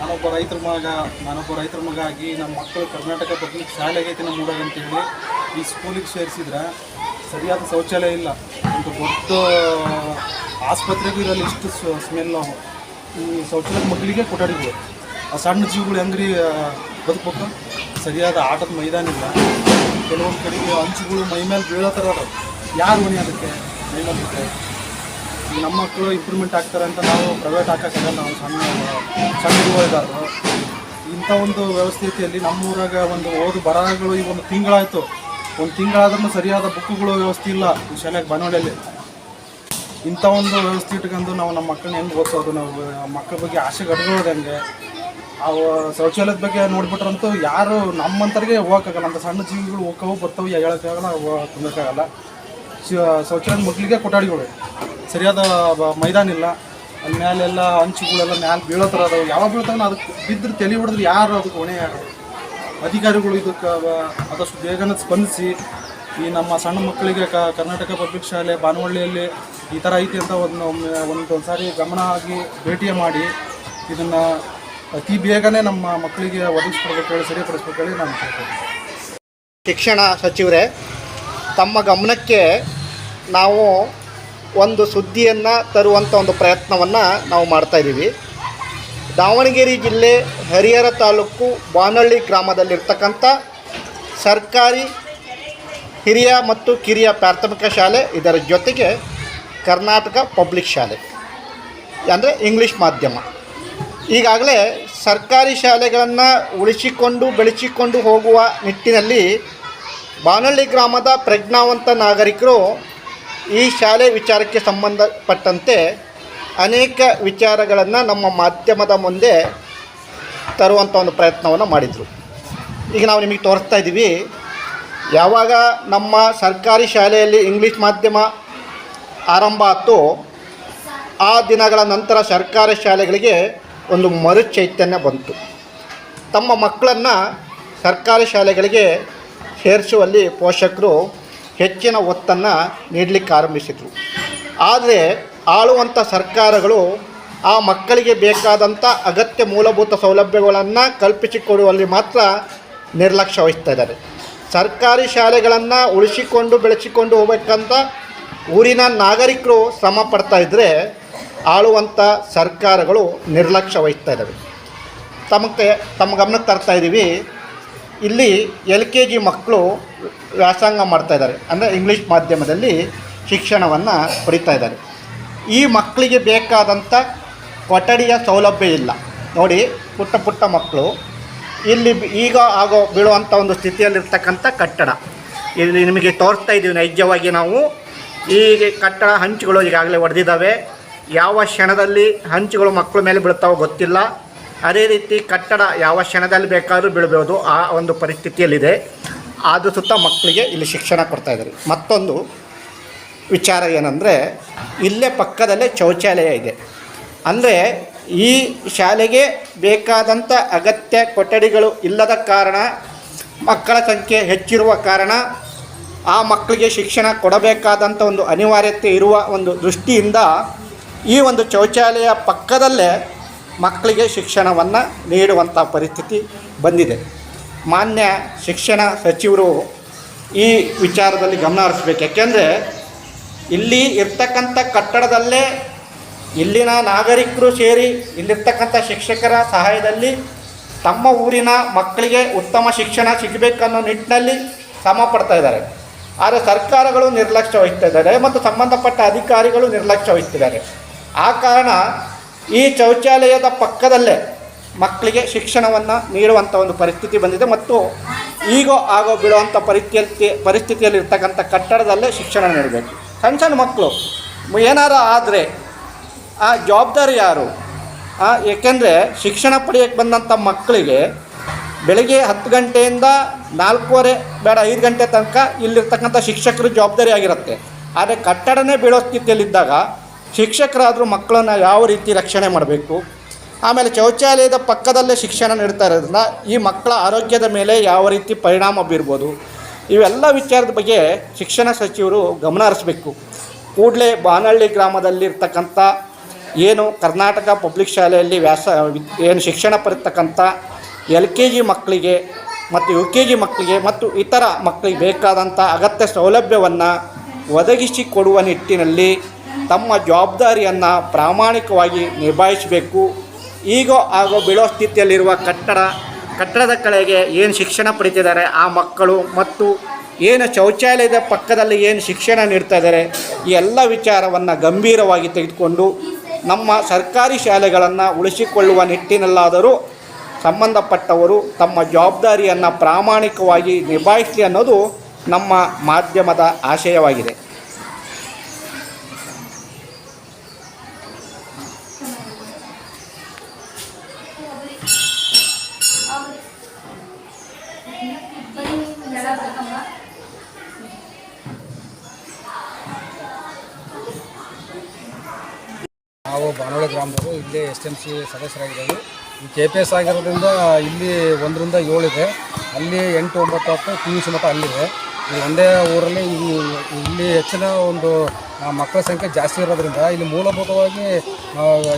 ನಾನೊಬ್ಬ ರೈತರ ಮಗ, ನಾನೊಬ್ಬ ರೈತರ ಮಗ ಆಗಿ ನಮ್ಮ ಮಕ್ಕಳು ಕರ್ನಾಟಕ ಪಬ್ಲಿಕ್ ಶಾಲೆಗೆ ಆಗೈತೆ ನಮ್ಮ ಈ ಸ್ಕೂಲಿಗೆ ಸೇರಿಸಿದ್ರೆ ಸರಿಯಾದ ಶೌಚಾಲಯ ಇಲ್ಲ. ಒಂದು ದೊಡ್ಡ ಆಸ್ಪತ್ರೆಗೂ ಇರಲ್ಲ ಇಷ್ಟು ಸ್ಮೆಲ್ ಈ ಶೌಚಾಲಯದ ಮಕ್ಕಳಿಗೆ ಕೊಟ್ಟಾಡಿದ್ವಿ ಆ ಸಣ್ಣ ಜೀವಗಳು ಹೆಂಗ್ರಿ ಬದುಕಬೇಕು? ಸರಿಯಾದ ಆಟದ ಮೈದಾನ ಇಲ್ಲ. ಕೆಲವೊಂದು ಕಡೆಗೆ ಹಂಚುಗಳು ಮೈ ಮೇಲೆ ಬೀಳೋ ಥರ ಯಾರು ಮನೆ ಅದಕ್ಕೆ? ಮೈ ಮೇಲೆ ನಮ್ಮ ಮಕ್ಕಳು ಇಂಪ್ರೂವ್ಮೆಂಟ್ ಆಗ್ತಾರೆ ಅಂತ ನಾವು ಪ್ರೈವೇಟ್ ಹಾಕೋಕ್ಕಾಗಲ್ಲ, ನಾವು ಸಣ್ಣ ಸಣ್ಣ ಇದ್ದಾರೋ ಇಂಥ ಒಂದು ವ್ಯವಸ್ಥಿತಿಯಲ್ಲಿ ನಮ್ಮೂರಾಗ ಒಂದು ಓದು ಬರಹಗಳು ಈ ಒಂದು ತಿಂಗಳಾಯಿತು. ಒಂದು ತಿಂಗಳಾದ್ರೂ ಸರಿಯಾದ ಬುಕ್ಗಳು ವ್ಯವಸ್ಥೆ ಇಲ್ಲ ಈ ಶಾಲೆಗೆ ಬಾನವಳಿಯಲ್ಲಿ ಇಂಥ ಒಂದು ವ್ಯವಸ್ಥೆ ಇಟ್ಕೊಂಡು ನಾವು ನಮ್ಮ ಮಕ್ಕಳನ್ನ ಹೆಂಗೆ ಓದಿಸೋದು? ನಾವು, ಮಕ್ಕಳ ಬಗ್ಗೆ ಆಸೆ ಕಟ್ಕೊಳ್ಳೋದು ಹೆಂಗೆ? ಅವು ಶೌಚಾಲಯದ ಬಗ್ಗೆ ನೋಡ್ಬಿಟ್ರಂತೂ ಯಾರು ನಮ್ಮಂತರಿಗೆ ಹೋಗೋಕ್ಕಾಗಲ್ಲ. ಅಂತ ಸಣ್ಣ ಜೀವಿಗಳು ಹೋಗವು ಬರ್ತಾವೆ ಹೇಳೋಕ್ಕಾಗಲ್ಲ ಶ- ಶೌಚಾಲಯದ ಮಕ್ಕಳಿಗೆ ಕೊಠಡಿಗಳು. ಸರಿಯಾದ ಮೈದಾನ ಇಲ್ಲ. ಅಲ್ಲಿ ಮ್ಯಾಲೆಲ್ಲ ಹಂಚುಗಳೆಲ್ಲ ಮ್ಯಾಲೆ ಬೀಳೋ ಥರ ಅದಾವೆ. ಯಾವಾಗ ಬೀಳ್ತಾವೆ ಅದಕ್ಕೆ ಬಿದ್ದರೆ ತಲೆ ಹೊಡೆದ್ರೆ ಯಾರು ಅದಕ್ಕೆ ಹೊಣೆ ಯಾರು ಅಧಿಕಾರಿಗಳು ಇದಕ್ಕೆ ಆದಷ್ಟು ಬೇಗನೆ ಸ್ಪಂದಿಸಿ, ಈ ನಮ್ಮ ಸಣ್ಣ ಮಕ್ಕಳಿಗೆ ಕರ್ನಾಟಕ ಪಬ್ಲಿಕ್ ಶಾಲೆ ಬಾನವಳ್ಳಿಯಲ್ಲಿ ಈ ಥರ ಐತಿ ಅಂತ ಒಂದು ಒಮ್ಮೆ ಒಂದು ಸಾರಿ ಗಮನ ಆಗಿ ಭೇಟಿ ಮಾಡಿ, ಇದನ್ನು ಅತಿ ಬೇಗನೆ ನಮ್ಮ ಮಕ್ಕಳಿಗೆ ಒದಗಿಸ್ಕೊಡ್ಬೇಕು ಹೇಳಿ ಸರಿಪಡಿಸ್ಬೇಕು ಹೇಳಿ ನಾನು ಶಿಕ್ಷಣ ಸಚಿವರೇ, ತಮ್ಮ ಗಮನಕ್ಕೆ ನಾವು ಒಂದು ಸುದ್ದಿಯನ್ನು ತರುವಂಥ ಒಂದು ಪ್ರಯತ್ನವನ್ನು ನಾವು ಮಾಡ್ತಾಯಿದ್ದೀವಿ ದಾವಣಗೆರೆ ಜಿಲ್ಲೆ ಹರಿಹರ ತಾಲೂಕು ಬಾನಹಳ್ಳಿ ಗ್ರಾಮದಲ್ಲಿರ್ತಕ್ಕಂಥ ಸರ್ಕಾರಿ ಹಿರಿಯ ಮತ್ತು ಕಿರಿಯ ಪ್ರಾಥಮಿಕ ಶಾಲೆ, ಇದರ ಜೊತೆಗೆ ಕರ್ನಾಟಕ ಪಬ್ಲಿಕ್ ಶಾಲೆ, ಅಂದರೆ ಇಂಗ್ಲೀಷ್ ಮಾಧ್ಯಮ. ಈಗಾಗಲೇ ಸರ್ಕಾರಿ ಶಾಲೆಗಳನ್ನು ಉಳಿಸಿಕೊಂಡು ಬೆಳೆಸಿಕೊಂಡು ಹೋಗುವ ನಿಟ್ಟಿನಲ್ಲಿ ಬಾನಳ್ಳಿ ಗ್ರಾಮದ ಪ್ರಜ್ಞಾವಂತ ನಾಗರಿಕರು ಈ ಶಾಲೆ ವಿಚಾರಕ್ಕೆ ಸಂಬಂಧಪಟ್ಟಂತೆ ಅನೇಕ ವಿಚಾರಗಳನ್ನು ನಮ್ಮ ಮಾಧ್ಯಮದ ಮುಂದೆ ತರುವಂಥ ಒಂದು ಪ್ರಯತ್ನವನ್ನು ಮಾಡಿದರು. ಈಗ ನಾವು ನಿಮಗೆ ತೋರಿಸ್ತಾ ಇದ್ದೀವಿ, ಯಾವಾಗ ನಮ್ಮ ಸರ್ಕಾರಿ ಶಾಲೆಯಲ್ಲಿ ಇಂಗ್ಲೀಷ್ ಮಾಧ್ಯಮ ಆರಂಭ ಆಯಿತು ಆ ದಿನಗಳ ನಂತರ ಸರ್ಕಾರಿ ಶಾಲೆಗಳಿಗೆ ಒಂದು ಮರು ಚೈತನ್ಯ ಬಂತು. ತಮ್ಮ ಮಕ್ಕಳನ್ನು ಸರ್ಕಾರಿ ಶಾಲೆಗಳಿಗೆ ಸೇರಿಸುವಲ್ಲಿ ಪೋಷಕರು ಹೆಚ್ಚಿನ ಒತ್ತನ್ನು ನೀಡಲಿಕ್ಕೆ ಆರಂಭಿಸಿದರು. ಆದರೆ ಆಳುವಂಥ ಸರ್ಕಾರಗಳು ಆ ಮಕ್ಕಳಿಗೆ ಬೇಕಾದಂಥ ಅಗತ್ಯ ಮೂಲಭೂತ ಸೌಲಭ್ಯಗಳನ್ನು ಕಲ್ಪಿಸಿಕೊಡುವಲ್ಲಿ ಮಾತ್ರ ನಿರ್ಲಕ್ಷ್ಯ ವಹಿಸ್ತಾ ಇದ್ದಾರೆ. ಸರ್ಕಾರಿ ಶಾಲೆಗಳನ್ನು ಉಳಿಸಿಕೊಂಡು ಬೆಳೆಸಿಕೊಂಡು ಹೋಗಬೇಕಂತ ಊರಿನ ನಾಗರಿಕರು ಶ್ರಮ ಪಡ್ತಾ ಇದ್ದರೆ ಆಳುವಂಥ ಸರ್ಕಾರಗಳು ನಿರ್ಲಕ್ಷ್ಯ ವಹಿಸ್ತಾ ಇದ್ದಾವೆ. ತಮಗೆ ತಮ್ಮ ಗಮನಕ್ಕೆ ತರ್ತಾ ಇದ್ದೀವಿ ಇಲ್ಲಿ ಎಲ್ ಕೆ ಜಿ ಮಕ್ಕಳು ವ್ಯಾಸಂಗ ಮಾಡ್ತಾ ಇದ್ದಾರೆ. ಅಂದರೆ ಇಂಗ್ಲೀಷ್ ಮಾಧ್ಯಮದಲ್ಲಿ ಶಿಕ್ಷಣವನ್ನು ಪಡಿತಾ ಇದ್ದಾರೆ. ಈ ಮಕ್ಕಳಿಗೆ ಬೇಕಾದಂಥ ಕೊಠಡಿಯ ಸೌಲಭ್ಯ ಇಲ್ಲ. ನೋಡಿ, ಪುಟ್ಟ ಪುಟ್ಟ ಮಕ್ಕಳು. ಇಲ್ಲಿ ಈಗ ಆಗೋ ಬೀಳುವಂಥ ಒಂದು ಸ್ಥಿತಿಯಲ್ಲಿರ್ತಕ್ಕಂಥ ಕಟ್ಟಡ. ಇಲ್ಲಿ ನಿಮಗೆ ತೋರಿಸ್ತಾ ಇದ್ದೀವಿ ನೈಜವಾಗಿ ನಾವು. ಈ ಕಟ್ಟಡ ಹಂಚುಗಳು ಈಗಾಗಲೇ ಹೊಡೆದಿದ್ದಾವೆ ಯಾವ ಕ್ಷಣದಲ್ಲಿ ಹಂಚುಗಳು ಮಕ್ಕಳ ಮೇಲೆ ಬೀಳ್ತಾವೋ ಗೊತ್ತಿಲ್ಲ. ಅದೇ ರೀತಿ ಕಟ್ಟಡ ಯಾವ ಕ್ಷಣದಲ್ಲಿ ಬೇಕಾದರೂ ಬೀಳ್ಬೋದು ಆ ಒಂದು ಪರಿಸ್ಥಿತಿಯಲ್ಲಿದೆ. ಆದರೂ ಸುತ್ತ ಮಕ್ಕಳಿಗೆ ಇಲ್ಲಿ ಶಿಕ್ಷಣ ಕೊಡ್ತಾ ಇದ್ದಾರೆ. ಮತ್ತೊಂದು ವಿಚಾರ ಏನಂದರೆ, ಇಲ್ಲೇ ಪಕ್ಕದಲ್ಲೇ ಶೌಚಾಲಯ ಇದೆ. ಅಂದರೆ ಈ ಶಾಲೆಗೆ ಬೇಕಾದಂಥ ಅಗತ್ಯ ಕೊಠಡಿಗಳು ಇಲ್ಲದ ಕಾರಣ, ಮಕ್ಕಳ ಸಂಖ್ಯೆ ಹೆಚ್ಚಿರುವ ಕಾರಣ ಆ ಮಕ್ಕಳಿಗೆ ಶಿಕ್ಷಣ ಕೊಡಬೇಕಾದಂಥ ಒಂದು ಅನಿವಾರ್ಯತೆ ಇರುವ ಒಂದು ದೃಷ್ಟಿಯಿಂದ ಈ ಒಂದು ಶೌಚಾಲಯ ಪಕ್ಕದಲ್ಲೇ ಮಕ್ಕಳಿಗೆ ಶಿಕ್ಷಣವನ್ನು ನೀಡುವಂಥ ಪರಿಸ್ಥಿತಿ ಬಂದಿದೆ. ಮಾನ್ಯ ಶಿಕ್ಷಣ ಸಚಿವರು ಈ ವಿಚಾರದಲ್ಲಿ ಗಮನ ಹರಿಸ್ಬೇಕು. ಯಾಕೆಂದರೆ ಇಲ್ಲಿ ಇರ್ತಕ್ಕಂಥ ಕಟ್ಟಡದಲ್ಲೇ ಇಲ್ಲಿನ ನಾಗರಿಕರು ಸೇರಿ ಇಲ್ಲಿರ್ತಕ್ಕಂಥ ಶಿಕ್ಷಕರ ಸಹಾಯದಲ್ಲಿ ತಮ್ಮ ಊರಿನ ಮಕ್ಕಳಿಗೆ ಉತ್ತಮ ಶಿಕ್ಷಣ ಸಿಗಬೇಕನ್ನೋ ನಿಟ್ಟಿನಲ್ಲಿ ಶ್ರಮ ಪಡ್ತಾ ಇದ್ದಾರೆ. ಆದರೆ ಸರ್ಕಾರಗಳು ನಿರ್ಲಕ್ಷ್ಯ ವಹಿಸ್ತಾ ಇದ್ದಾರೆ ಮತ್ತು ಸಂಬಂಧಪಟ್ಟ ಅಧಿಕಾರಿಗಳು ನಿರ್ಲಕ್ಷ್ಯ ವಹಿಸ್ತಿದ್ದಾರೆ. ಆ ಕಾರಣ ಈ ಶೌಚಾಲಯದ ಪಕ್ಕದಲ್ಲೇ ಮಕ್ಕಳಿಗೆ ಶಿಕ್ಷಣವನ್ನು ನೀಡುವಂಥ ಒಂದು ಪರಿಸ್ಥಿತಿ ಬಂದಿದೆ ಮತ್ತು ಈಗೋ ಆಗೋ ಬಿಡುವಂಥ ಪರಿಸ್ಥಿತಿ, ಪರಿಸ್ಥಿತಿಯಲ್ಲಿರ್ತಕ್ಕಂಥ ಕಟ್ಟಡದಲ್ಲೇ ಶಿಕ್ಷಣ ನೀಡಬೇಕು. ಸಣ್ಣ ಸಣ್ಣ ಮಕ್ಕಳು ಏನಾರ ಆದರೆ ಆ ಜವಾಬ್ದಾರಿ ಯಾರು? ಏಕೆಂದರೆ ಶಿಕ್ಷಣ ಪಡೆಯೋಕ್ಕೆ ಬಂದಂಥ ಮಕ್ಕಳಿಗೆ ಬೆಳಗ್ಗೆ ಹತ್ತು ಗಂಟೆಯಿಂದ ನಾಲ್ಕೂವರೆ, ಬೇಡ ಐದು ಗಂಟೆ ತನಕ ಇಲ್ಲಿರ್ತಕ್ಕಂಥ ಶಿಕ್ಷಕರು ಜವಾಬ್ದಾರಿ ಆಗಿರುತ್ತೆ. ಆದರೆ ಕಟ್ಟಡನೇ ಬೀಳೋ ಸ್ಥಿತಿಯಲ್ಲಿದ್ದಾಗ ಶಿಕ್ಷಕರಾದರೂ ಮಕ್ಕಳನ್ನು ಯಾವ ರೀತಿ ರಕ್ಷಣೆ ಮಾಡಬೇಕು? ಆಮೇಲೆ ಶೌಚಾಲಯದ ಪಕ್ಕದಲ್ಲೇ ಶಿಕ್ಷಣ ನೀಡ್ತಾ ಇರೋದ್ರಿಂದ ಈ ಮಕ್ಕಳ ಆರೋಗ್ಯದ ಮೇಲೆ ಯಾವ ರೀತಿ ಪರಿಣಾಮ ಬೀರ್ಬೋದು? ಇವೆಲ್ಲ ವಿಚಾರದ ಬಗ್ಗೆ ಶಿಕ್ಷಣ ಸಚಿವರು ಗಮನ ಹರಿಸ್ಬೇಕು. ಕೂಡಲೇ ಬಾನಹಳ್ಳಿ ಗ್ರಾಮದಲ್ಲಿರ್ತಕ್ಕಂಥ ಏನು ಕರ್ನಾಟಕ ಪಬ್ಲಿಕ್ ಶಾಲೆಯಲ್ಲಿ ವ್ಯಾಸ ಏನು ಶಿಕ್ಷಣ ಪಡಿತಕ್ಕಂಥ ಎಲ್ ಕೆ ಜಿ ಮಕ್ಕಳಿಗೆ ಮತ್ತು ಯು ಕೆ ಜಿ ಮಕ್ಕಳಿಗೆ ಮತ್ತು ಇತರ ಮಕ್ಕಳಿಗೆ ಬೇಕಾದಂಥ ಅಗತ್ಯ ಸೌಲಭ್ಯವನ್ನು ಒದಗಿಸಿಕೊಡುವ ನಿಟ್ಟಿನಲ್ಲಿ ತಮ್ಮ ಜವಾಬ್ದಾರಿಯನ್ನು ಪ್ರಾಮಾಣಿಕವಾಗಿ ನಿಭಾಯಿಸಬೇಕು. ಈಗ ಆಗೋ ಬೀಳೋ ಸ್ಥಿತಿಯಲ್ಲಿರುವ ಕಟ್ಟಡ, ಕಟ್ಟಡದ ಕಡೆಗೆ ಏನು ಶಿಕ್ಷಣ ಪಡಿತಿದ್ದಾರೆ ಆ ಮಕ್ಕಳು ಮತ್ತು ಏನು ಶೌಚಾಲಯದ ಪಕ್ಕದಲ್ಲಿ ಏನು ಶಿಕ್ಷಣ ನೀಡ್ತಾ ಇದ್ದಾರೆ, ಈ ಎಲ್ಲ ವಿಚಾರವನ್ನು ಗಂಭೀರವಾಗಿ ತೆಗೆದುಕೊಂಡು ನಮ್ಮ ಸರ್ಕಾರಿ ಶಾಲೆಗಳನ್ನು ಉಳಿಸಿಕೊಳ್ಳುವ ನಿಟ್ಟಿನಲ್ಲಾದರೂ ಸಂಬಂಧಪಟ್ಟವರು ತಮ್ಮ ಜವಾಬ್ದಾರಿಯನ್ನು ಪ್ರಾಮಾಣಿಕವಾಗಿ ನಿಭಾಯಿಸಲಿ ಅನ್ನೋದು ನಮ್ಮ ಮಾಧ್ಯಮದ ಆಶಯವಾಗಿದೆ. ನಾವು ಬಾನೋಳಿ ಗ್ರಾಮದವರು ಇಲ್ಲಿ ಎಸ್ ಎಂ ಸಿ ಸದಸ್ಯರಾಗಿದ್ದೇವೆ. ಈ ಕೆ ಪಿ ಎಸ್ ಆಗಿರೋದ್ರಿಂದ ಇಲ್ಲಿ ಒಂದರಿಂದ ಏಳಿದೆ ಅಲ್ಲಿ ಎಂಟು, ಒಂಬತ್ತು ಹತ್ತು ಪಿ ಯು ಸಿ ಮಟ್ಟ ಅಲ್ಲಿದೆ. ಈ ಒಂದೇ ಊರಲ್ಲಿ ಇಲ್ಲಿ ಹೆಚ್ಚಿನ ಒಂದು ಮಕ್ಕಳ ಸಂಖ್ಯೆ ಜಾಸ್ತಿ ಇರೋದ್ರಿಂದ ಇಲ್ಲಿ ಮೂಲಭೂತವಾಗಿ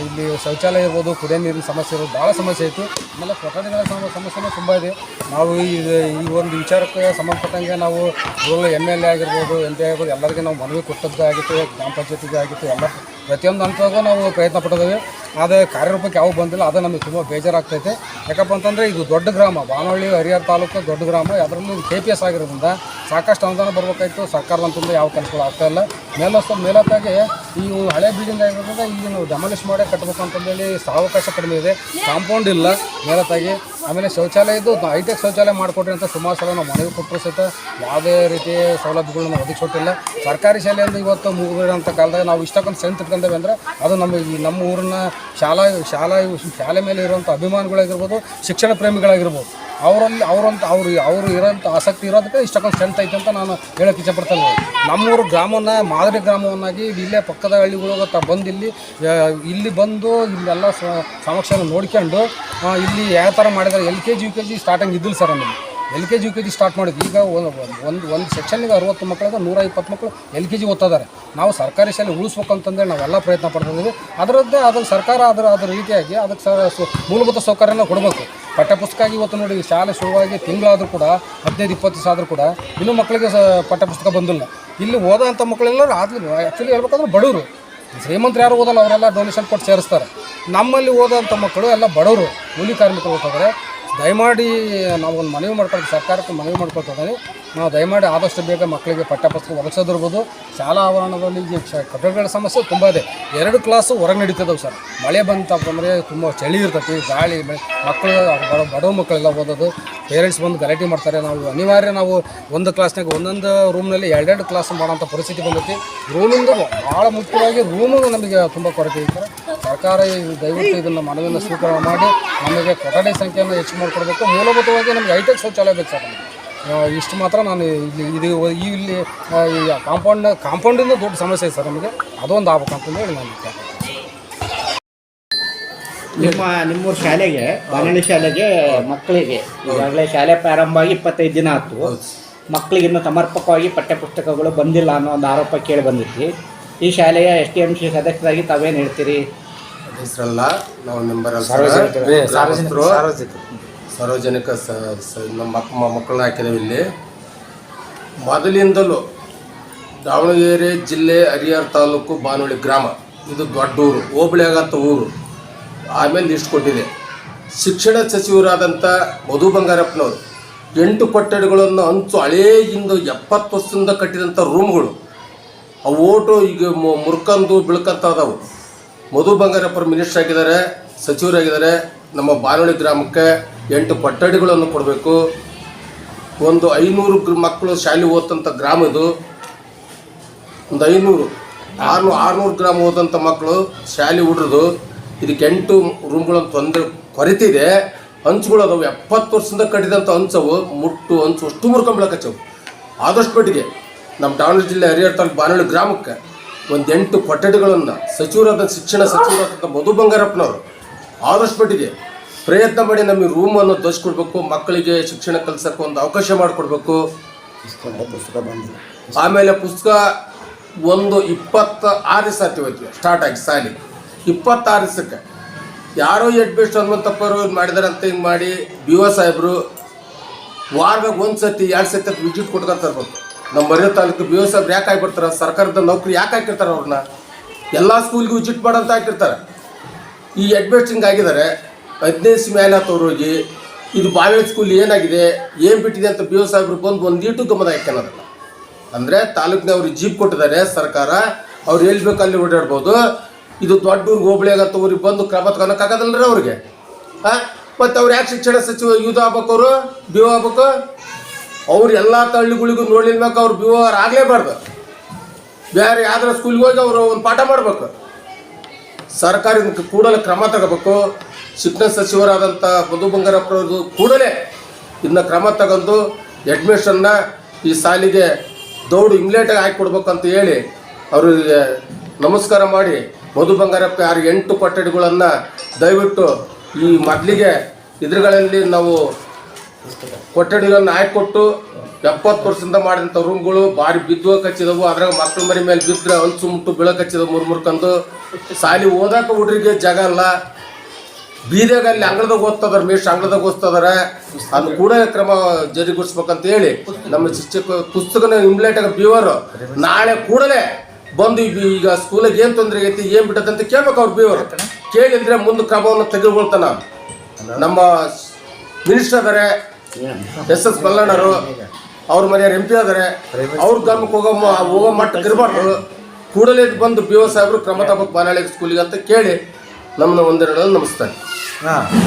ಇಲ್ಲಿ ಶೌಚಾಲಯ ಇರ್ಬೋದು, ಕುಡಿಯೋ ನೀರಿನ ಸಮಸ್ಯೆ ಇರ್ಬೋದು, ಭಾಳ ಸಮಸ್ಯೆ ಇತ್ತು ಆಮೇಲೆ ಕೊಠಡಿಗಳ ಸಮ, ಸಮಸ್ಯೆನೂ ತುಂಬ ಇದೆ. ನಾವು ಈ ಈ ಒಂದು ವಿಚಾರಕ್ಕೆ ಸಂಬಂಧಪಟ್ಟಂಗೆ ನಾವು ಊರಲ್ಲಿ ಎಂ ಎಲ್ ಎ ಆಗಿರ್ಬೋದು ಎಂ ಪಿ ಆಗಿರ್ಬೋದು, ಎಲ್ಲರಿಗೆ ನಾವು ಮನವಿ ಕೊಟ್ಟದ್ದಾಗಿತ್ತು ಗ್ರಾಮ ಪಂಚಾಯತಿಗೆ ಆಗಿತ್ತು, ಎಲ್ಲ ಪ್ರತಿಯೊಂದು ಹಂತದಾಗೂ ನಾವು ಪ್ರಯತ್ನ ಪಟ್ಟಿದ್ದೀವಿ. ಆದರೆ ಕಾರ್ಯರೂಪಕ್ಕೆ ಯಾವ ಬಂದಿಲ್ಲ. ಅದು ನಮಗೆ ತುಂಬ ಬೇಜಾರಾಗ್ತೈತೆ. ಯಾಕಪ್ಪ ಅಂತಂದರೆ ಇದು ದೊಡ್ಡ ಗ್ರಾಮ. ಬಾನಹಳ್ಳಿ ಹರಿಹರ ತಾಲೂಕು ದೊಡ್ಡ ಗ್ರಾಮ. ಅದರಲ್ಲಿ ಕೆ ಪಿ ಎಸ್ ಆಗಿರೋದ್ರಿಂದ ಸಾಕಷ್ಟು ಅನುದಾನ ಸರ್ಕಾರದ ಅಂತಂದು ಯಾವ ಕೆಲಸಗಳು ಆಗ್ತಾಯಿಲ್ಲ ಮೇಲಸ್ತ ಮೇಲತ್ತಾಗಿ ಈ ಹಳೆ ಬಿಲ್ಡಿಂಗ್ ಆಗಿರೋದ್ರಿಂದ ಇಲ್ಲಿ ನಾವು ಡೆಮಾಲಿಷ್ ಮಾಡೇ ಕಟ್ಟಬೇಕು ಅಂತಂದೇಳಿ ಸಾವಕಾಶ ಕಡಿಮೆ ಇದೆ. ಕಾಂಪೌಂಡ್ ಇಲ್ಲ ಮೇಲತ್ತಾಗಿ. ಆಮೇಲೆ ಶೌಚಾಲಯದ್ದು ಹೈಟೆಕ್ ಶೌಚಾಲಯ ಮಾಡಿಕೊಟ್ರಿ ಅಂತ ಸುಮಾರು ಸಲ ನಾವು ಮನವಿ ಕೊಟ್ಟರು ಸಹಿತ ಯಾವುದೇ ರೀತಿಯ ಸೌಲಭ್ಯಗಳನ್ನ ಒದಗಿಸಿಕೊಟ್ಟಿಲ್ಲ ಸರ್ಕಾರಿ ಶಾಲೆಯಿಂದ ಇವತ್ತು ಮುಗಿದಿರೋಂಥ ಕಾಲದಾಗ ನಾವು ಇಷ್ಟಕ್ಕೊಂದು ಸ್ಟ್ರೆಂತ್ ಇಟ್ಕೊಂಡೇವೆ ಅಂದರೆ ಅದು ನಮ್ಮ ಈ ನಮ್ಮ ಊರನ್ನ ಶಾಲಾ ಶಾಲಾ, ಶಾಲೆ ಮೇಲೆ ಇರುವಂಥ ಅಭಿಮಾನಿಗಳಾಗಿರ್ಬೋದು, ಶಿಕ್ಷಣ ಪ್ರೇಮಿಗಳಾಗಿರ್ಬೋದು, ಅವರಲ್ಲಿ ಅವರಂತ ಅವರು ಅವರು ಇರೋಂಥ ಆಸಕ್ತಿ ಇರೋದಕ್ಕೆ ಇಷ್ಟಕ್ಕೊಂದು ಸ್ಟ್ರೆಂತ್ ಐತೆ ಅಂತ ನಾನು ಹೇಳಕ್ಕೆ ಇಷ್ಟಪಡ್ತೇನೆ ನಮ್ಮೂರು ಗ್ರಾಮವನ್ನು, ಮಾದರಿ ಗ್ರಾಮವನ್ನಾಗಿ ಇಲ್ಲೇ ಪಕ್ಕದ ಹಳ್ಳಿಗಳು ತ ಬಂದು ಇಲ್ಲಿ ಇಲ್ಲಿ ಬಂದು ಇಲ್ಲೆಲ್ಲ ಸಮಕ್ಷನ ನೋಡ್ಕೊಂಡು ಇಲ್ಲಿ ಯಾವ ಥರ ಮಾಡಿದರೆ L K G, U K G starting ಇದ್ದಿಲ್ಲ ಸರ್ ನಮಗೆ L K G, U K G start ಮಾಡಿದ್ವಿ. ಈಗ ಒಂದು ಒಂದು ಸೆಕ್ಷನ್ಗೆ ಅರವತ್ತು ಮಕ್ಕಳಿಗೆ ನೂರ ಇಪ್ಪತ್ತು ಮಕ್ಕಳು ಎಲ್ ಕೆ ಜಿ ಓದ್ತಿದ್ದಾರೆ. ನಾವು ಸರ್ಕಾರಿ ಶಾಲೆ ಉಳಿಸ್ಬೇಕಂತಂದ್ರೆ ನಾವೆಲ್ಲ ಪ್ರಯತ್ನ ಪಡ್ತಿದ್ದೀವಿ ಅದರದ್ದೇ ಅದರ ಸರ್ಕಾರ ಅದರ ಅದರ ರೀತಿಯಾಗಿ ಅದಕ್ಕೆ ಸ, ಮೂಲಭೂತ ಸೌಕರ್ಯನ ಕೊಡಬೇಕು. ಪಠ್ಯಪುಸ್ತಕ ಇವತ್ತು ನೋಡಿ, ಶಾಲೆ ಶುರುವಾಗಿ ತಿಂಗಳಾದರೂ ಕೂಡ, ಹದಿನೈದು, ಇಪ್ಪತ್ತು ದಿವಸ ಆದರೂ ಕೂಡ ಇನ್ನೂ ಮಕ್ಕಳಿಗೆ ಸ, ಪಠ್ಯಪುಸ್ತಕ ಬಂದಿಲ್ಲ. ಇಲ್ಲಿ ಓದೋಂಥ ಮಕ್ಕಳೆಲ್ಲರೂ ಆದ್ರೂ ಆ್ಯಕ್ಚುಲಿ ಹೇಳ್ಬೇಕಂದ್ರೆ ಬಡವರು. ಶ್ರೀಮಂತರು ಯಾರು ಓದಲ್ಲ, ಅವರೆಲ್ಲ ಡೊನೇಷನ್ ಕೊಟ್ಟು ಸೇರಿಸ್ತಾರೆ. ನಮ್ಮಲ್ಲಿ ಓದೋಂಥ ಮಕ್ಕಳು ಎಲ್ಲ ಬಡವರು. ಕೂಲಿ ಕಾರ್ಮಿಕರು ಓದ್ತಾರೆ ದಯಮಾಡಿ ನಾವು ಒಂದು ಮನವಿ ಮಾಡ್ಕೊಳ್ತೀವಿ, ಸರ್ಕಾರಕ್ಕೆ ಮನವಿ ಮಾಡ್ಕೊಳ್ತಿದ್ದೀನಿ ನಾವು ದಯಮಾಡಿ ಆದಷ್ಟು ಬೇಗ ಮಕ್ಕಳಿಗೆ ಪಠ್ಯಪುಸ್ತಕ ಒದಗಿಸೋದಿರ್ಬೋದು. ಶಾಲಾ ಆವರಣದಲ್ಲಿ ಈಗ ಕಟ್ಟಡಗಳ ಸಮಸ್ಯೆ ತುಂಬ ಇದೆ. ಎರಡು ಕ್ಲಾಸು ಹೊರಗೆ ನಡೀತಿದ್ದಾವೆ ಸರ್. ಮಳೆ ಬಂತಂದ್ರೆ ತುಂಬ ಚಳಿ ಇರ್ತೈತಿ, ಗಾಳಿ ಮಕ್ಕಳು, ಬಡ ಬಡವ ಮಕ್ಕಳೆಲ್ಲ ಓದೋದು. ಪೇರೆಂಟ್ಸ್ ಬಂದು ಗಲಾಟೆ ಮಾಡ್ತಾರೆ. ನಾವು ಅನಿವಾರ್ಯ ನಾವು ಒಂದು ಕ್ಲಾಸ್ನಾಗ ಒಂದೊಂದು ರೂಮ್ನಲ್ಲಿ ಎರಡೆರಡು ಕ್ಲಾಸ್ ಮಾಡೋಂಥ ಪರಿಸ್ಥಿತಿ ಬಂದೈತಿ. ರೂಮಿಂದ ಭಾಳ ಮುಖ್ಯವಾಗಿ ರೂಮು ನಮಗೆ ತುಂಬ ಕೊರತೆ ಇದೆ ಸರ್ಕಾರ ದಯವಿಟ್ಟು ಇದನ್ನು ಮನವಿಯನ್ನು ಸ್ವೀಕಾರ ಮಾಡಿ, ನಮಗೆ ಕೊಠಡಿ ಸಂಖ್ಯೆಯನ್ನು ಹೆಚ್ಚು ಮಾಡಿಕೊಡ್ಬೇಕು. ಮೂಲಭೂತವಾಗಿ ನಮಗೆ ಹೈಟೆಕ್ ಶೌಚಾಲಯ ಬೇಕು ಸರ್ ನಮಗೆ. ಇಷ್ಟು ಮಾತ್ರ ನಾನು ಇಲ್ಲಿ ಇದು ಈ ಇಲ್ಲಿ ಕಾಂಪೌಂಡ್ ಕಾಂಪೌಂಡಿಂದ ದೊಡ್ಡ ಸಮಸ್ಯೆ ಇದೆ ಸರ್ ನಮಗೆ. ಅದೊಂದು ಆಗ್ಬೇಕು ಅಂತಂದೇಳಿ ನಾನು. ನಿಮ್ಮ ನಿಮ್ಮೂರು ಶಾಲೆಗೆ ಬಾನಳ್ಳಿ ಶಾಲೆಗೆ ಮಕ್ಕಳಿಗೆ ಈಗಾಗಲೇ ಶಾಲೆ ಪ್ರಾರಂಭ ಆಗಿ ಇಪ್ಪತ್ತೈದು ದಿನ ಆಯ್ತು. ಮಕ್ಕಳಿಗೆ ಇನ್ನೂ ಸಮರ್ಪಕವಾಗಿ ಪಠ್ಯಪುಸ್ತಕಗಳು ಬಂದಿಲ್ಲ ಅನ್ನೋ ಒಂದು ಆರೋಪ ಕೇಳಿ ಬಂದಿತ್ತು ಈ ಶಾಲೆಯ ಎಸ್ ಟಿ ಎಂ ಸಿ ಸದಸ್ಯರಾಗಿ ತಾವೇನು ಹೇಳ್ತೀರಿ? ಹೆಸರಲ್ಲ ನಾವು ಮೆಂಬರ್ ಸಾರ್ವಜನಿಕರು. ಸಾರ್ವಜನಿಕ ಸ ನಮ್ಮ ಮಕ್ ಮಕ್ಕಳನ್ನ ಹಾಕಿದ್ದೇವೆ ಇಲ್ಲಿ. ಮೊದಲಿಂದಲೂ ದಾವಣಗೆರೆ ಜಿಲ್ಲೆ ಹರಿಹರ ತಾಲೂಕು ಬಾನುಳಿ ಗ್ರಾಮ. ಇದು ದೊಡ್ಡ ಊರು, ಹೋಬಳಿ ಆಗಂಥ ಊರು. ಆಮೇಲೆ ಲಿಸ್ಟ್ ಕೊಟ್ಟಿದೆ. ಶಿಕ್ಷಣ ಸಚಿವರಾದಂಥ ಮಧು ಬಂಗಾರಪ್ಪನವರು, ಎಂಟು ಕೊಠಡಿಗಳನ್ನು ಹಂಚು ಹಳೇಯಿಂದ ಎಪ್ಪತ್ತು ವರ್ಷದಿಂದ ಕಟ್ಟಿದಂಥ ರೂಮ್ಗಳು. ಆ ಓಟು ಈಗ ಮುರ್ಕಂದು ಬಿಳ್ಕಂತ ಅದಾವು. ಮಧು ಬಂಗಾರಪ್ಪರು ಮಿನಿಸ್ಟ್ರ್ ಆಗಿದ್ದಾರೆ, ಸಚಿವರಾಗಿದ್ದಾರೆ. ನಮ್ಮ ಬಾನುಳಿ ಗ್ರಾಮಕ್ಕೆ ಎಂಟು ಕೊಠಡಿಗಳನ್ನು ಕೊಡಬೇಕು. ಒಂದು ಐನೂರು ಮಕ್ಕಳು ಶಾಲೆ ಓದಂಥ ಗ್ರಾಮ ಇದು. ಒಂದು ಐನೂರು ಆರುನೂರು ಆರುನೂರು ಗ್ರಾಮ ಓದಂಥ ಮಕ್ಕಳು ಶಾಲೆ ಹುಡ್ರದು. ಇದಕ್ಕೆ ಎಂಟು ರೂಮ್ಗಳನ್ನು ತೊಂದರೆ ಕೊರತಿದೆ. ಹಂಚುಗಳು ಅದಾವೆ. ಎಪ್ಪತ್ತು ವರ್ಷದಿಂದ ಕಟ್ಟಿದಂಥ ಹಂಚವು. ಮುಟ್ಟು, ಹಂಚು, ಅಷ್ಟು ಮುರ್ಕೊಂಬಿಳಕಚ್ಚವು ಆದಷ್ಟು ಮಟ್ಟಿಗೆ ನಮ್ಮ ದಾವಣಗೆರೆ ಜಿಲ್ಲೆ ಹರಿಹರ ತಾಲೂಕು ಬಾನಹಳ್ಳಿ ಗ್ರಾಮಕ್ಕೆ ಒಂದು ಎಂಟು ಕೊಠಡಿಗಳನ್ನು ಸಚಿವರಾದ ಶಿಕ್ಷಣ ಸಚಿವರಾದಂಥ ಮಧು ಬಂಗಾರಪ್ಪನವರು ಆದಷ್ಟು ಮಟ್ಟಿಗೆ ಪ್ರಯತ್ನ ಮಾಡಿ ನಮಗೆ ರೂಮನ್ನು ತೋರಿಸ್ಕೊಡ್ಬೇಕು ಮಕ್ಕಳಿಗೆ ಶಿಕ್ಷಣ ಕಲಿಸೋಕೆ ಒಂದು ಅವಕಾಶ ಮಾಡಿಕೊಡ್ಬೇಕು. ಆಮೇಲೆ ಪುಸ್ತಕ ಒಂದು ಇಪ್ಪತ್ತ ಆರು ದಿವಸ ಹೋಯ್ತು ಸ್ಟಾರ್ಟ್ ಆಗಿ ಸಾಲಿ. ಇಪ್ಪತ್ತಾರು ದಿವಸಕ್ಕೆ ಯಾರೋ ಎಡ್ ಬೆಸ್ಟ್ ಹನುಮಂತಪ್ಪರು ಮಾಡಿದಾರೆ ಅಂತ ಹಿಂಗೆ ಮಾಡಿ ಬಿ ಒ ಸಾಹೇಬರು ವಾರದಾಗ ಒಂದು ಸತಿ ಎರಡು ಸತಿ ಅಂತ ವಿಸಿಟ್ ಕೊಟ್ಕೊಂತ ಇರ್ಬೇಕು ನಮ್ಮ ಮರಿಯ ತಾಲೂಕು ಬಿ ಒ ಸಾಹೇಬ್ರು ಯಾಕೆ ಆಗಿಬಿಡ್ತಾರೆ ಸರ್ಕಾರದ ನೌಕರಿ ಯಾಕೆ ಹಾಕಿರ್ತಾರೆ ಅವ್ರನ್ನ ಎಲ್ಲ ಸ್ಕೂಲ್ಗೂ ವಿಸಿಟ್ ಮಾಡೋಂತ ಹಾಕಿರ್ತಾರೆ. ಈ ಎಡ್ ಬೆಸ್ಟ್ ಹಿಂಗೆ ಆಗಿದ್ದಾರೆ ಹದಿನೈದು ಮೇಲೆ ತೋರೋಗಿ, ಇದು ಬಾವಿ ಸ್ಕೂಲ್ ಏನಾಗಿದೆ, ಏನು ಬಿಟ್ಟಿದೆ ಅಂತ ಬಿ ಒ ಸಾಹೇಬ್ರು ಬಂದು ಒಂದೀಟು ಗಮನ ಹಾಕ್ಯನದಲ್ಲ ಅಂದರೆ ತಾಲೂಕಿನವ್ರಿಗೆ ಜೀಪ್ ಕೊಟ್ಟಿದ್ದಾರೆ ಸರ್ಕಾರ, ಅವ್ರು ಎಲ್ಲಿ ಬೇಕು ಅಲ್ಲಿ ಓಡಾಡ್ಬೋದು. ಇದು ದೊಡ್ಡ ಊರಿಗೆ ಹೋಬಳಿಯಾಗಂತ ಊರಿಗೆ ಬಂದು ಕ್ರಮ ತಗೊಳಕ್ಕಾಗದಲ್ರಿ ಅವ್ರಿಗೆ. ಹಾಂ? ಮತ್ತು ಅವ್ರು ಯಾಕೆ ಶಿಕ್ಷಣ ಸಚಿವ ಇದು ಆಗ್ಬೇಕು ಅವರು, ಬಿ ಒ ಆಗ್ಬೇಕು? ಅವ್ರು ಎಲ್ಲ ತಳ್ಳಿಗಳಿಗೂ ನೋಡಿಲ್ಬೇಕು ಅವ್ರು ಬಿ ಒ ಆಗಲೇಬಾರ್ದು. ಬೇರೆ ಯಾವ್ದಾರ ಸ್ಕೂಲ್ಗೆ ಹೋಗಿ ಅವರು ಒಂದು ಪಾಠ ಮಾಡಬೇಕು. ಸರ್ಕಾರ ಕೂಡಲೇ ಕ್ರಮ ತಗೋಬೇಕು. ಶಿಕ್ಷಣ ಸಚಿವರಾದಂಥ ಮಧು ಬಂಗಾರಪ್ಪರವರು ಕೂಡಲೇ ಇನ್ನು ಕ್ರಮ ತಗೊಂಡು ಅಡ್ಮಿಷನ್ನ ಈ ಸಾಲಿಗೆ ದೌಡು ಇಮ್ಲೇಟಾಗಿ ಹಾಕಿಕೊಡ್ಬೇಕಂತ ಹೇಳಿ ಅವರಿಗೆ ನಮಸ್ಕಾರ ಮಾಡಿ ಮಧು ಬಂಗಾರಪ್ಪ ಯಾರು ಎಂಟು ಕೊಠಡಿಗಳನ್ನು ದಯವಿಟ್ಟು ಈ ಮೊದಲಿಗೆ ಇದ್ರಗಳಲ್ಲಿ ನಾವು ಕೊಠಡಿಗಳನ್ನು ಹಾಕಿಕೊಟ್ಟು ಎಪ್ಪತ್ತು ವರ್ಷದಿಂದ ಮಾಡಿದಂಥ ರೂಮ್ಗಳು ಭಾರಿ ಬಿದ್ದು ಕಚ್ಚಿದವು, ಅದ್ರಾಗ ಮಕ್ಕಳು ಮರಿ ಮೇಲೆ ಬಿದ್ದರೆ ಹಂಚು ಮುಟ್ಟು ಬೀಳಕ್ ಹಚ್ಚಿದವು ಮುರ್ಮುರ್ಕಂದು ಸಾಲಿ ಓದಾಕ ಹುಡ್ರಿಗೆ ಜಾಗ ಅಲ್ಲ. ಬೀದಿಯಾಗ ಅಲ್ಲಿ ಅಂಗಳದಾಗ ಓದ್ತದ್ರ ಮೇಷ್ ಅಂಗಳದಾಗ ಓದ್ತದಾರ ಅದು ಕೂಡ ಕ್ರಮ ಜಾರಿಗೊಳಿಸ್ಬೇಕಂತ ಹೇಳಿ ನಮ್ಮ ಶಿಕ್ಷಕ ಪುಸ್ತಕನ ಆಗ ಬಿವರು ನಾಳೆ ಕೂಡಲೇ ಬಂದು ಈಗ- ಸ್ಕೂಲಾಗ ಏನು ತೊಂದರೆ ಐತಿ ಏನು ಬಿಟ್ಟದಂತ ಕೇಳ್ಬೇಕು ಅವ್ರು ಬಿವರ್ ಕೇಳಿದ್ರೆ ಮುಂದೆ ಕ್ರಮವನ್ನು ತೆಗೆದುಕೊಳ್ತಾನ. ನಮ್ಮ ಮಿನಿಸ್ಟರ್ ಅದಾರೆ ಎಸ್ ಎಸ್ ಮಲ್ಲಣ್ಣರು ಅವ್ರ ಮನೆಯವ್ರು ಎಂ ಪಿ ಆದರೆ ಅವ್ರ ಗಮನಕ್ಕೆ ಹೋಗೋ ಹೋಗೋ ಮಟ್ಟಕ್ಕೆ ಇರಬಾರ್ದು. ಕೂಡಲೇ ಬಂದು ಬಿ ಓ ಸಾಹೇಬರು ಕ್ರಮ ತಪ್ಪಕ್ಕೆ ಸ್ಕೂಲಿಗೆ ಅಂತ ಕೇಳಿ ನಮ್ಮನ್ನ ಒಂದೆರಡಲ್ಲಿ ನಮಸ್ತೆ 啊。